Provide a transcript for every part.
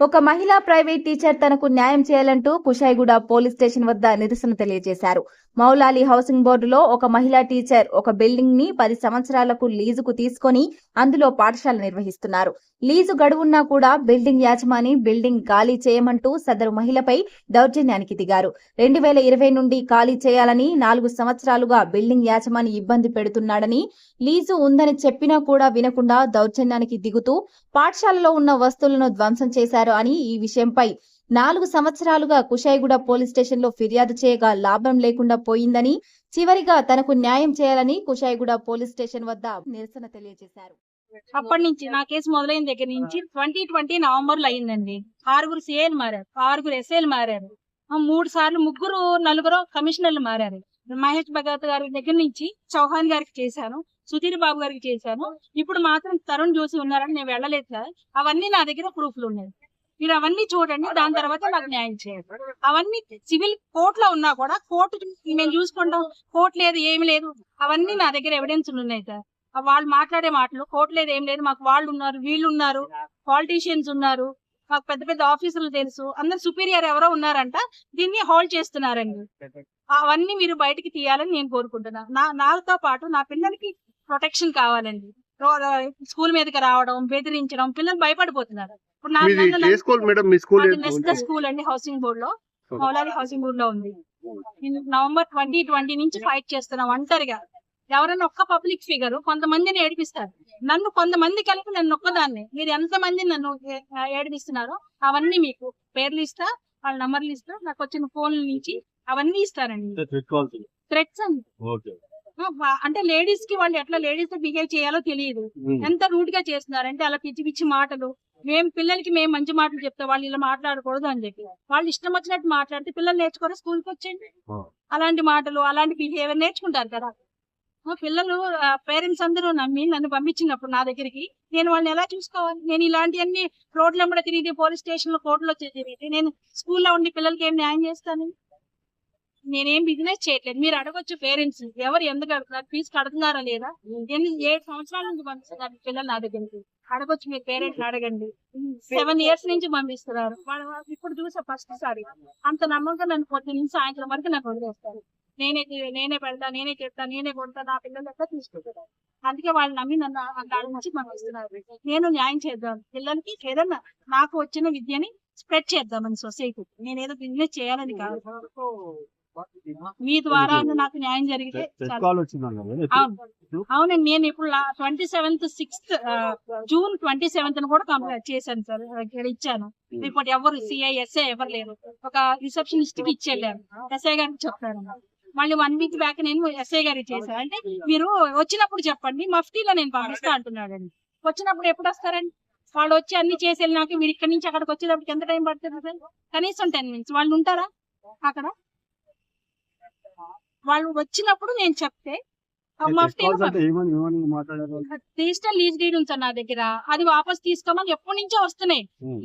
ఒక మహిళా private teacher తనకు న్యాయం చేయాలంటూ కుషాయిగూడ పోలీస్ స్టేషన్ వద్ద నిరసన తెలియజేశారు. మౌలాలి హౌసింగ్ బోర్డులో ఒక మహిళా టీచర్ ఒక బిల్డింగ్ని పది సంవత్సరాలకు లీజుకు తీసుకొని అందులో పాఠశాల నిర్వహిస్తున్నారు. లీజు గడువున్నా కూడా బిల్డింగ్ యాజమాని బిల్డింగ్ ఖాళీ చేయమంటూ సదరు మహిళపై దౌర్జన్యానికి దిగారు. రెండు వేల ఇరవై నుండి ఖాళీ చేయాలని నాలుగు సంవత్సరాలుగా బిల్డింగ్ యాజమాని ఇబ్బంది పెడుతున్నాడని లీజు ఉందని చెప్పినా కూడా వినకుండా దౌర్జన్యానికి దిగుతూ పాఠశాలలో ఉన్న వస్తువులను ధ్వంసం చేశారు. అని ఈ విషయంపై నాలుగు సంవత్సరాలుగా కుషాయిగూడ పోలీస్ స్టేషన్లో ఫిర్యాదు చేయగా లాభం లేకుండా పోయిందని చివరిగా తనకు న్యాయం చేయాలని కుషాయిగూడ పోలీస్ స్టేషన్ వద్ద నిరసన తెలియజేశారు. అప్పటి నుంచి నా కేసు మొదలైన దగ్గర నుంచి ట్వంటీ ట్వంటీ నవంబర్లో అయిందండి. ఆరుగురు సిఏలు మారారు ఆరుగురు ఎస్ఏలు మారారు. మూడు సార్లు ముగ్గురు నలుగురు కమిషనర్లు మారారు. మహేష్ భగత్ గారి దగ్గర నుంచి చౌహాన్ గారికి చేశాను సుధీర్ బాబు గారికి చేశాను. ఇప్పుడు మాత్రం తరుణ్ చూసి ఉన్నారని నేను వెళ్ళలేదు సార్. అవన్నీ నా దగ్గర ప్రూఫ్లు ఉన్నాయి. మీరు అవన్నీ చూడండి దాని తర్వాత మాకు న్యాయం చేయండి. అవన్నీ సివిల్ కోర్టులో ఉన్నా కూడా కోర్టు మేము చూసుకుంటాం కోర్టు లేదు ఏమి లేదు. అవన్నీ నా దగ్గర ఎవిడెన్స్లు ఉన్నాయి సార్. వాళ్ళు మాట్లాడే మాటలు కోర్టు లేదు ఏం లేదు మాకు వాళ్ళు ఉన్నారు వీళ్ళు ఉన్నారు పాలిటీషియన్స్ ఉన్నారు మాకు పెద్ద పెద్ద ఆఫీసులు తెలుసు అందరు సుపీరియర్ ఎవరో ఉన్నారంట దీన్ని హోల్డ్ చేస్తున్నారండి. అవన్నీ మీరు బయటికి తీయాలని నేను కోరుకుంటున్నాను నా నాతో పాటు నా పిల్లలకి ప్రొటెక్షన్ కావాలండి. స్కూల్ మీదకి రావడం బెదిరించడం పిల్లలు భయపడిపోతున్నారు. ఇప్పుడు స్కూల్ మేడం? మీ స్కూల్ మాది ఏంటి? నెస్టర్ స్కూల్ అండి హౌసింగ్ బోర్డ్లో. మౌలాలి హౌసింగ్ బోర్డ్లో ఉంది. నేను నవంబర్ ట్వంటీ ట్వంటీ నుంచి ఫైట్ చేస్తున్నా ఒంటరిగా. ఎవరైనా ఒక్క పబ్లిక్ ఫిగర్ కొంతమందిని ఏడిపిస్తారు. నన్ను కొంతమంది కలిపి నన్ను ఒక్కదాన్ని. మీరు ఎంతమంది నన్ను ఏ- ఏడిపిస్తున్నారో అవన్నీ మీకు పేర్లు ఇస్తా వాళ్ళ నంబర్లు ఇస్తా నాకు వచ్చిన ఫోన్ల నుంచి అవన్నీ ఇస్తారండి. థ్రెట్స్ అండి. అంటే లేడీస్కి వాళ్ళు ఎట్లా లేడీస్తో బిహేవ్ చేయాలో తెలియదు. ఉమ్. ఎంత రూడ్గా చేస్తున్నారంటే అలా పిచ్చి పిచ్చి మాటలు మేము పిల్లలకి మేము మంచి మాటలు చెప్తే వాళ్ళు ఇలా మాట్లాడకూడదు అని చెప్పి. వాళ్ళు ఇష్టం వచ్చినట్టు మాట్లాడితే పిల్లలు నేర్చుకోరా స్కూల్కి వచ్చేయండి. అలాంటి మాటలు అలాంటి బిహేవియర్ నేర్చుకుంటారు కదా. పిల్లలు పేరెంట్స్ అందరూ నమ్మి నన్ను పంపించినప్పుడు నా దగ్గరికి నేను వాళ్ళని ఎలా చూసుకోవాలి? నేను ఇలాంటివన్నీ రోడ్ల వెంబడి తిరిగి పోలీస్ స్టేషన్లో కోర్టులో తిరిగి నేను స్కూల్లో ఉండి పిల్లలకి ఏం న్యాయం చేస్తాను? నేనేం బిజినెస్ చేయట్లేదు. మీరు అడగొచ్చు పేరెంట్స్ ఎవరు ఎందుకు అడుగుతున్నారు? ఫీజు కడుతున్నారా లేదా? ఎన్ని ఏడు సంవత్సరాల నుంచి పంపిస్తున్నారు పిల్లలు నా దగ్గరికి? అడగొచ్చు మీరు పేరెంట్స్ అడగండి. సెవెన్ ఇయర్స్ నుంచి పంపిస్తున్నారు. వాళ్ళు ఇప్పుడు చూసా ఫస్ట్ సారి. అంత నమ్మకం నన్ను పొద్దు నుంచి సాయంత్రం వరకు నాకు వదిలేస్తారు. నేనే నేనే పెడతా నేనే చెప్తా నేనే కొడతా నా పిల్లలు ఎక్కడ తీసుకుంటున్నారు అందుకే వాళ్ళు నమ్మి నన్ను అంత నుంచి పంపిస్తున్నారు. నేను న్యాయం చేద్దాం. పిల్లలకి ఏదన్నా నాకు వచ్చిన విద్యని స్ప్రెడ్ చేద్దామని సొసైటీ నేను ఏదో బిజినెస్ చేయాలని కాదు. మీ ద్వారా నాకు న్యాయం జరిగితే అవునండి నేను ఇప్పుడు twenty seventh sixth June twenty seventh కూడా కంప్లీట్ చేశాను సార్. ఇక్కడ ఇచ్చాను. రిపోర్ట్ ఎవరు సిఐ ఎస్ఐ ఎవరు లేరు. ఒక రిసెప్షనిస్ట్కి ఇచ్చేళ్ళాను ఎస్ఐ గారికి చెప్పాను మళ్ళీ వన్ వీక్ బ్యాక్ నేను ఎస్ఐ గారికి చేశాను. అంటే మీరు వచ్చినప్పుడు చెప్పండి మఫ్టీలో నేను పంపిస్తా అంటున్నాడండి. వచ్చినప్పుడు ఎప్పుడు వస్తారండి? వాళ్ళు వచ్చి అన్ని చేసి వెళ్ళినాక మీరు ఇక్కడ నుంచి అక్కడికి వచ్చేటప్పటికి ఎంత టైం పడుతుంది సార్? కనీసం టెన్ మినిట్స్ వాళ్ళు ఉంటారా అక్కడ? వాళ్ళు వచ్చినప్పుడు నేను చెప్తే డిజిటల్ లీజ్ డీడ్ ఉంది సార్ నా దగ్గర. అది వాపస్ తీసుకోమని ఎప్పటి నుంచో వస్తున్నాయి.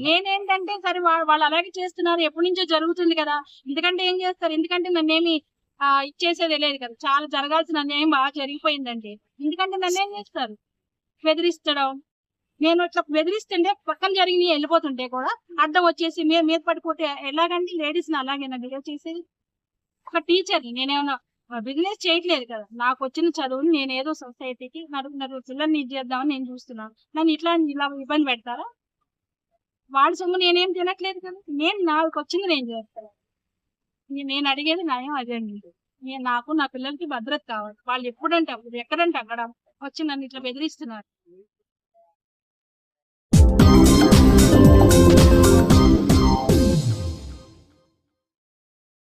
నేనేంటంటే సరే వాళ్ళు అలాగే చేస్తున్నారు. ఎప్పటి నుంచో జరుగుతుంది కదా. ఎందుకంటే ఏం చేస్తారు? ఎందుకంటే నన్నేమి ఇచ్చేసేది లేదు కదా. చాలా జరగాల్సిన అన్యాయం బాగా జరిగిపోయిందండి. ఎందుకంటే నన్నేం చేస్తారు? బెదిరిస్తడం. నేను ఇట్లా బెదిరిస్తుంటే పక్కన జరిగి వెళ్ళిపోతుంటే కూడా అడ్డం వచ్చేసి మీద మీద పడిపోతే ఎలాగంటే లేడీస్ అలాగే నా బిహేవ్ చేసేది? ఒక టీచర్ నేనేమన్నా బిజినెస్ చేయట్లేదు కదా. నాకు వచ్చిన చదువుని నేను ఏదో సొసైటీకి నలుగురు నలుగురు పిల్లల్ని ఇది చేద్దామని నేను చూస్తున్నాను. నన్ను ఇట్లా ఇలా ఇబ్బంది పెడతారా? వాళ్ళ సొమ్ము నేనేం తినట్లేదు కదా. నేను నాకు వచ్చింది నేను చేస్తాను. నేను అడిగేది న్యాయం అదే అండి. నేను నాకు నా పిల్లలకి భద్రత కావాలి. వాళ్ళు ఎప్పుడంటే అప్పుడు ఎక్కడంటే అక్కడ వచ్చి నన్ను ఇట్లా బెదిరిస్తున్నారు.